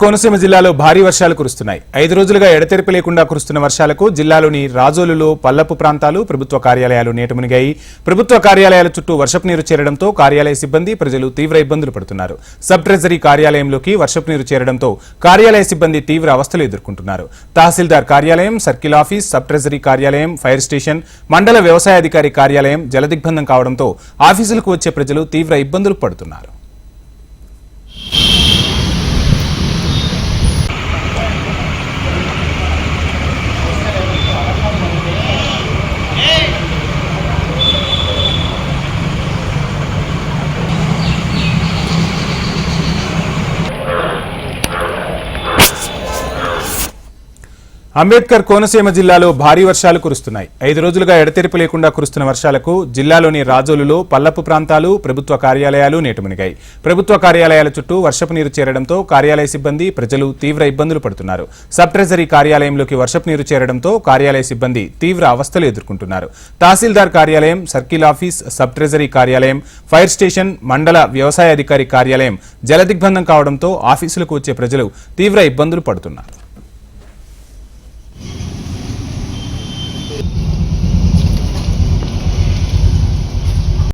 కోనసీమ జిల్లాలో భారీ వర్షాలు కురుస్తున్నాయి. ఐదు రోజులుగా ఎడతెరిపి లేకుండా కురుస్తున్న వర్షాలకు జిల్లాలోని రాజోలులో పల్లపు ప్రాంతాలు ప్రభుత్వ కార్యాలయాలు నీటమునిగాయి ప్రభుత్వ కార్యాలయాల చుట్టూ వర్షపు నీరు చేరడంతో కార్యాలయ సిబ్బంది ప్రజలు తీవ్ర ఇబ్బందులు పడుతున్నారు. సబ్ ట్రెజరీ కార్యాలయంలోకి వర్షపు నీరు చేరడంతో కార్యాలయ సిబ్బంది తీవ్ర అవస్థలు ఎదుర్కొంటున్నారు. తహసీల్దార్ కార్యాలయం సర్కిల్ ఆఫీస్ సబ్ ట్రెజరీ కార్యాలయం ఫైర్ స్టేషన్ మండల వ్యవసాయాధికారి కార్యాలయం జలదిగ్బంధం కావడంతో ఆఫీసులకు వచ్చే ప్రజలు తీవ్ర ఇబ్బందులు పడుతున్నారు. అంబేద్కర్ కోనసీమ జిల్లాలో భారీ వర్షాలు కురుస్తున్నాయి. ఐదు రోజులుగా ఎడతెరిపి లేకుండా కురుస్తున్న వర్షాలకు జిల్లాలోని రాజోలులో పల్లపు ప్రాంతాలు ప్రభుత్వ కార్యాలయాలు నీటమునిగాయి. ప్రభుత్వ కార్యాలయాల చుట్టూ వర్షపు నీరు చేరడంతో కార్యాలయ సిబ్బంది ప్రజలు తీవ్ర ఇబ్బందులు పడుతున్నారు. సబ్ ట్రెజరీ కార్యాలయంలోకి వర్షపు నీరు చేరడంతో కార్యాలయ సిబ్బంది తీవ్ర అవస్థలు ఎదుర్కొంటున్నారు. తహసీల్దార్ కార్యాలయం సర్కిల్ ఆఫీస్ సబ్ ట్రెజరీ కార్యాలయం ఫైర్ స్టేషన్ మండల వ్యవసాయ అధికారి కార్యాలయం జలదిగ్బంధం కావడంతో ఆఫీసులకు వచ్చే ప్రజలు తీవ్ర ఇబ్బందులు పడుతున్నారు.